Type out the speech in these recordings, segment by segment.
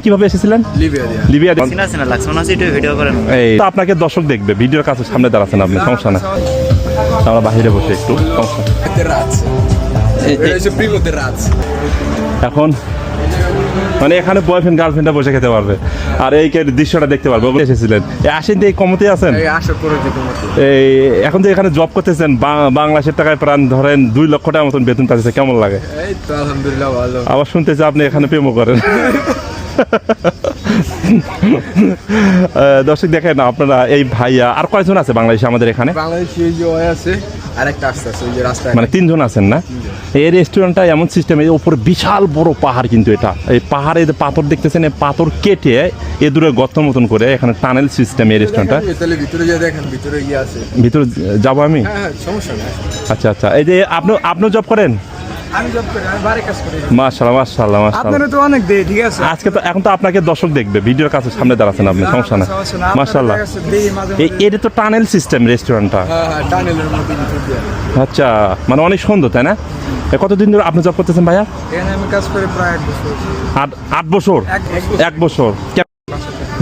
কীভাবে এসেছিলেন? লিবিয়া এই তো আপনাকে দর্শক দেখবে ভিডিওর কাছে সামনে দাঁড়াচ্ছেন আপনি সমস্যা না আমরা বাইরে বসে একটু. এখন মানে এখানে বয়ফ্রেন্ড গার্লফ্রেন্ডটা বসে খেতে পারবে। আর এই দৃশ্যটা দেখতে পারবে ওগুলো এসেছিলেন। এই আসেন এই কমতে আছেন? এই এখন যে এখানে জব করতেছেন বা- বাংলাদেশের টাকায় প্রাণ ধরেন দুই লক্ষ টাকার মতন বেতন পাচ্ছে কেমন লাগে? এই তো আলহামদুলিল্লাহ ভালো। আবার শুনতেছি আপনি এখানে প্রেমও করেন। দর্শক দেখেন আপনারা এই ভাইয়া আর কয়জন আছে বাংলাদেশে আমাদের এখানে? বাংলাদেশি আছে আসতে ওই যে রাস্তায় মানে তিনজন আছেন না? এই রেস্টুরেন্টটা এমন সিস্টেম এর উপরে বিশাল বড় পাহাড় কিন্তু এটা। এই পাহাড়ে যে পাথর দেখতেছেন এই পাথর কেটে এ দূরে গর্ত মতন করে এখানে টানেল সিস্টেম এই রেস্টুরেন্টটা তাহলে ভিতরে যে দেখেন ভিতরে গিয়ে আছে। ভিতরে যাব আমি? হ্যাঁ হ্যাঁ সমস্যা নেই। আচ্ছা আচ্ছা। এই যে আপনি আপনিও জব করেন? আমি জব করি আমি বাড়ি কাজ করি। মাশাল্লাহ মাশাল্লাহ মাশাল্লাহ আপনারা তো অনেক দেই ঠিক আছে? আজকে তো এখন তো আপনাকে দর্শক দেখবে ভিডিওর কাছে সামনে দাঁড়াচ্ছেন আপনি সমস্যা না এটা তো টানেল সিস্টেম রেস্টুরেন্টটা। হ্যাঁ হ্যাঁ টানেলের আচ্ছা মানে অনেক সুন্দর তাই না? কতদিন ধরে আপনি জব করতেছেন ভাইয়া? আমি কাজ করি প্রায় এক বছর। আট বছর। এক বছর।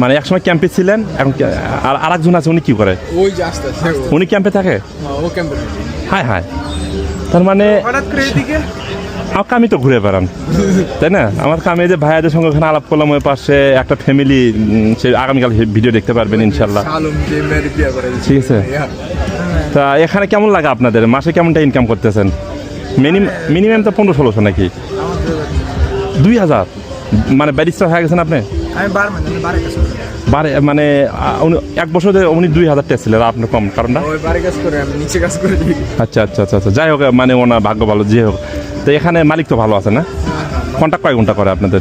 মানে একসময় ক্যাম্পে ছিলেন এখন আর আরেকজন আছে উনি কি করে? ওই যে আসতে আছে উনি ক্যাম্পে থাকে? হ্যাঁ, ও ক্যাম্পে হায় হায়। তার মানে আমার কামি তো ঘুরে বেড়ান তাই না? আমার কামে যে ভাইয়াদের সঙ্গে ওখানে আলাপ করলাম ওই পাশে একটা ফ্যামিলি সে আগামীকাল ভিডিও দেখতে পারবেন ইনশাল্লাহ। ঠিক আছে। তা এখানে কেমন লাগে আপনাদের? মাসে কেমনটা ইনকাম করতেছেন? মিনিমাম মিনিমাম তো পনেরো ষোলোশো নাকি? দুই হাজার? মানে ব্যারিস্টার হয়ে গেছেন আপনি? আমি বারে মানে উনি এক বছর ধরে উনি দুই হাজার টেস্ট ছিলেন আপনার কম কারণটা? নিচে কাজ করে। আচ্ছা আচ্ছা আচ্ছা আচ্ছা যাই হোক মানে ওনার ভাগ্য ভালো যে হোক। তো এখানে মালিক তো ভালো আছে না? কন্ট্যাক্ট কয় ঘণ্টা করে আপনাদের?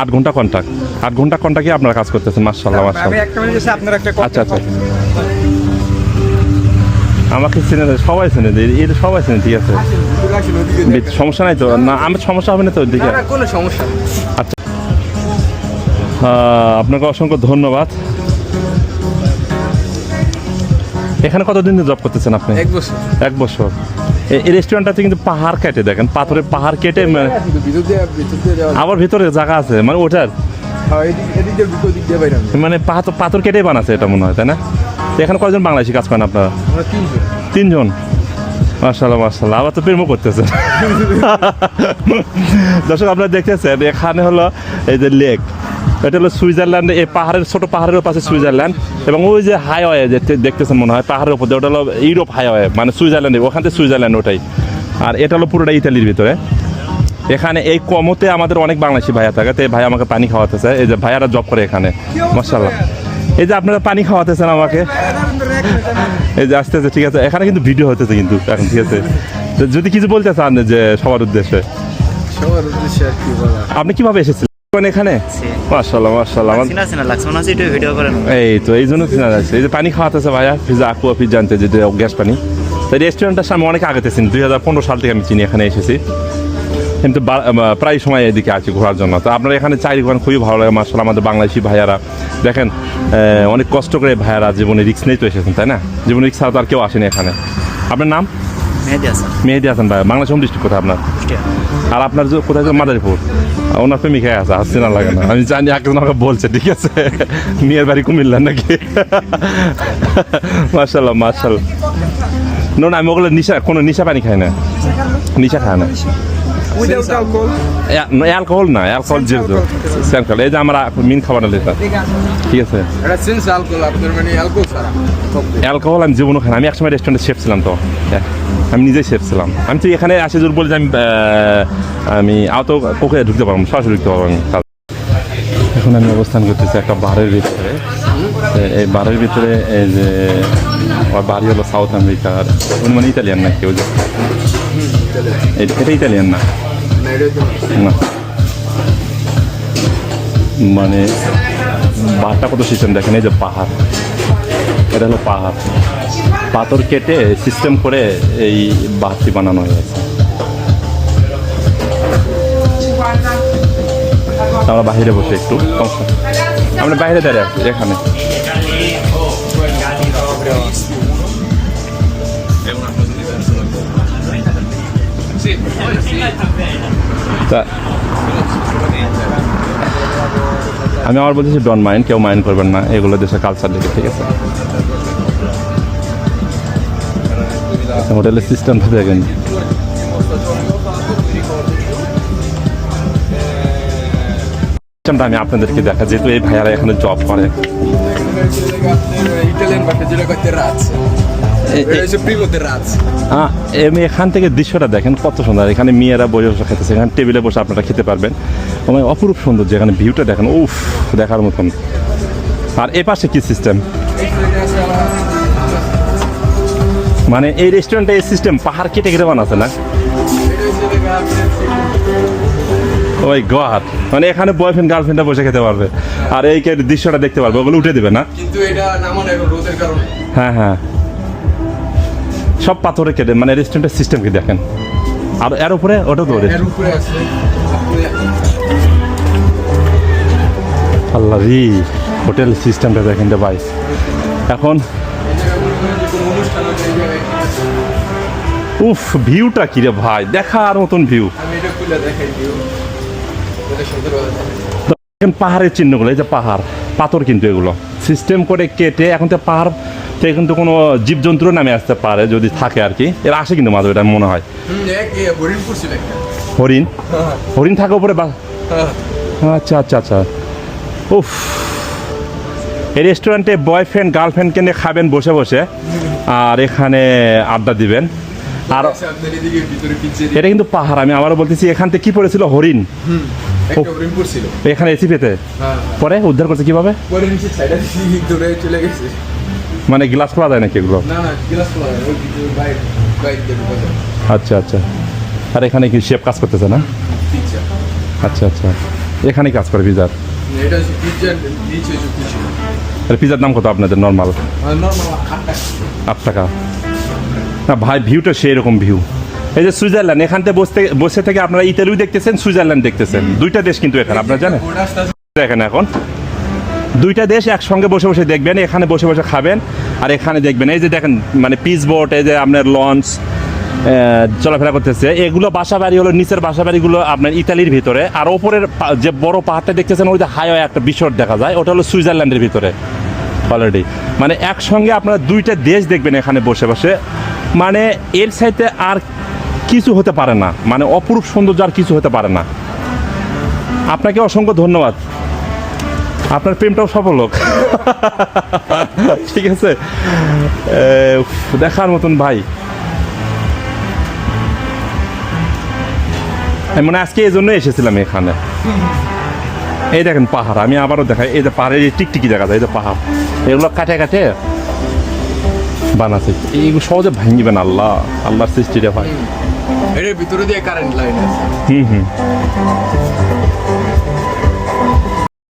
আট ঘণ্টা। কন্ট্যাক্ট আট ঘণ্টা কন্ট্যাক্টে আপনারা কাজ করতেছেন মার্শাল্লাহ মার্শাল্লাহ আচ্ছা আচ্ছা। আমাকে চেনে সবাই চেনে এটা সবাই চেনে ঠিক আছে। সমস্যা নাই তো? না আমার সমস্যা হবে না তো ওইদিকে? কোনো সমস্যা নেই। আপনাকে অসংখ্য ধন্যবাদ। এখানে কতদিন জব করতেছেন আপনি? এক বছর। এক বছর। এই রেস্টুরেন্টটাতে কিন্তু পাহাড় কেটে দেখেন পাথরের পাহাড় কেটে মানে- আবার ভিতরে জায়গা আছে মানে ওটার? হ্যাঁ। মানে পাথর পাথর কেটেই বানাচ্ছে এটা মনে হয় তাই না? এখানে কয়জন বাংলাদেশি কাজ করেন আপনারা? তিনজন। তিনজন? মার্শাল্লাহ মার্শাল্লাহ আবার তো প্রেমও করতেছেন দর্শক, আপনারা দেখতেছেন, এখানে হলো এই যে লেক। এটা হলো সুইজারল্যান্ড এই পাহাড়ের, ছোট পাহাড়ের পাশে সুইজারল্যান্ড। এবং ওই যে হাইওয়ে দেখতেছেন মনে হয়, পাহাড়ের উপর ওটা হলো ইউরোপ হাইওয়ে মানে সুইজারল্যান্ড, ওখান থেকে সুইজারল্যান্ড ওটাই। আর এটা হলো পুরোটা ইতালির ভিতরে। এখানে এই কমতে আমাদের অনেক বাংলাদেশি ভাইয়া থাকে, তো এই ভাই আমাকে পানি খাওয়াতেছে। এই যে ভাইয়ারা জব করে এখানে মার্শাল্লাহ এই যে আপনারা পানি খাওয়াতেছেন আমাকে। এই যে আসতেছে ঠিক আছে। এখানে কিন্তু ভিডিও হতেছে কিন্তু এখন ঠিক আছে। তো যদি কিছু বলতে চান যে সবার উদ্দেশ্যে। সবার উদ্দেশ্যে আর কি বলা আপনি কীভাবে এসেছিলেন? এখানে? মার্শাল্লাহ মার্শাল্লাহ চিনা চিনা লাগছে হচ্ছে ভিডিও করেন। এই তো এই জন্য চেনা এই যে পানি খাওয়াতেছে ভাইয়া আকুয়া যে গ্যাস পানি। রেস্টুরেন্টটার সামনে অনেক আগে চিনি দুই হাজার পনেরো সাল থেকে আমি চিনি এখানে এসেছি। কিন্তু প্রায় সময় এদিকে আছি ঘোরার জন্য। তো আপনার এখানে চারি ঘণ্টা খুবই ভালো লাগে মার্শাল আমাদের বাংলাদেশি ভাইয়ারা। দেখেন অনেক কষ্ট করে ভাইয়ারা জীবনে রিক্স নিয়ে তো এসেছেন তাই না? জীবনে রিক্স ছাড়া তো আর কেউ আসেনি এখানে। আপনার নাম? মেহেদি হাসান। মেহেদি হাসান ভাই বাংলাদেশ হোম ডিস্ট্রিক্ট কোথায় আপনার? আর আপনার যে কোথায় মাদারীপুর? ওনার প্রেমিকা আছে হাসছে না লাগে না। আমি জানি একজন আমাকে বলছে ঠিক আছে? মেয়ের বাড়ি কুমিল্লা নাকি? মার্শাল্লাহ মার্শাল্লাহ না না আমি ওগুলো নিশা কোনো নিশা পানি খাই না। নিশা খায় না। উইদাউট অ্যালকোহল অ্যালকোহল না অ্যালকোহল যেহেতু স্যালকোহল এই যে আমরা মিন খাবার না লেখা ঠিক আছে। এটা সেন্স অ্যালকোহল মানে অ্যালকোহল অ্যালকোহল আমি জীবনও খাই। আমি একসময় রেস্টুরেন্টে শেফ ছিলাম তো। হ্যাঁ, আমি নিজেই শেফ ছিলাম। আমি তো এখানে আসে জোর বলে যে আমি আহ, আমি আওতো কোকে ঢুকতে পারব সরাসরি ঢুকতে পারব আমি। এখন আমি অবস্থান করতেছি একটা বারের ভিতরে। এই বারের ভিতরে এই যে আমার বাড়ি হলো সাউথ আমেরিকার উনি মানে ইতালিয়ান নাকি ওই যে এটা ইতালিয়ান না না মানে বারটা কত সিস্টেম দেখেন এই যে পাহাড় এটা হলো পাহাড় পাথর কেটে সিস্টেম করে এই বাঁধটি বানানো হয়েছে আমরা বাইরে বসে একটু আমরা বাইরে দাঁড়িয়ে আছি এখানে তা আমি আমার বলতেছি ডন মাইন্ড কেউ মাইন্ড করবেন না। এগুলো দেশের কালচার দেখে, ঠিক আছে? হোটেলের সিস্টেমটা দেখেন। সিস্টেমটা আমি আপনাদেরকে দেখা, যেহেতু এই ভাইয়ারা এখানে জব করে। ইটালিয়ান ভাষা যেটা করতে এমনি এখান থেকে দৃশ্যটা দেখেন কত সুন্দর। এখানে মেয়েরা বসে বসে খেতেছে এখানে টেবিলে বসে আপনারা খেতে পারবেন। এবং অপরূপ সুন্দর যেখানে ভিউটা দেখেন উফ দেখার মতন। আর এ পাশে কি সিস্টেম মানে এই রেস্টুরেন্টে এই সিস্টেম পাহাড় কেটে কেটে বানাচ্ছে না? ওই গড মানে এখানে বয়ফ্রেন্ড গার্লফ্রেন্ডটা বসে খেতে পারবে। আর এই দৃশ্যটা দেখতে পারবে ওগুলো উঠে দেবে না? কিন্তু এটা নামানো রোদের কারণে। হ্যাঁ হ্যাঁ। সব পাথরে কেটে মানে রেস্টুরেন্টের সিস্টেম কি দেখেন। আর এর উপরে ওটা তো আপনি আল্লাহ রি হোটেল সিস্টেমটা দেখেন ভাই। এখন উফ ভিউটা কি রে ভাই? দেখার মতন ভিউ। পাহাড়ের চিহ্নগুলো এই যে পাহাড় পাথর কিন্তু এগুলো। সিস্টেম করে কেটে এখন তো পাহাড় থেকে কিন্তু কোনো জীবজন্তুও নামে আসতে পারে যদি থাকে আর কি। এর আসে কিন্তু মাঝে এটা মনে হয়। ছিল একটা। হরিণ? হরিণ থাকে উপরে বা হ্যাঁ। আচ্ছা আচ্ছা আচ্ছা। উফ। এই রেস্টুরেন্টে বয়ফ্রেন্ড গার্লফ্রেন্ডকে নিয়ে খাবেন বসে বসে। আর এখানে আড্ডা দিবেন। আর আচ্ছা, এটা কিন্তু পাহাড় আমি আবারও বলতেছি এখান থেকে কি পড়েছিল? হরিণ। এখানে এসি পেতে? হ্যাঁ পরে উদ্ধার করছে কীভাবে? চলে গেছে। মানে গ্লাস খোলা যায় নাকি এগুলো? আচ্ছা আচ্ছা। আর এখানে কি শেফ কাজ করতেছে না? আচ্ছা আচ্ছা। এখানেই কাজ করে পিজার পিজার দাম কত আপনাদের নর্মাল আট টাকা। না ভাই ভিউটা সেই রকম ভিউ এই যে সুইজারল্যান্ড এখান থেকে বসতে বসে থেকে আপনারা ইতালিও দেখতেছেন সুইজারল্যান্ড দেখতেছেন। দুইটা দেশ কিন্তু এখানে আপনারা জানেন? দেখেন এখন। দুইটা দেশ একসঙ্গে বসে বসে দেখবেন, এখানে বসে বসে খাবেন, আর এখানে দেখবেন, এই যে দেখেন মানে পিস বোট এই যে আপনার লঞ্চ চলাফেরা করতেছে। এগুলো বাসা বাড়ি হলো, নিচের বাসা বাড়িগুলো আপনার ইতালির ভিতরে, আর ওপরের যে বড় পাহাড়টা দেখতেছেন, ওই যে হাইওয়ে একটা বিশর দেখা যায়, ওটা হলো সুইজারল্যান্ডের ভিতরে অলরেডি মানে একসঙ্গে আপনারা দুইটা দেশ দেখবেন এখানে বসে বসে। মানে এর সাইতে আর কিছু হতে পারে না মানে অপরূপ সৌন্দর্য আর কিছু হতে পারে না। আপনাকে অসংখ্য ধন্যবাদ। আপনার প্রেমটাও সফল হোক। ঠিক আছে? দেখার মতন ভাই। মানে আজকে এই জন্য এসেছিলাম এখানে। এই দেখেন পাহাড় আমি আবারও দেখাই। এই যে পাহাড়ের এই টিকটিকি দেখা যায় এই যে পাহাড়। এগুলো কাটে কাটে বানাচ্ছে। এইগুলো সহজে ভাঙিবেন আল্লাহ। আল্লাহর সৃষ্টিটা ভাই। এটার ভিতরে দিয়ে কারেন্ট লাইন আছে। হুম হুম।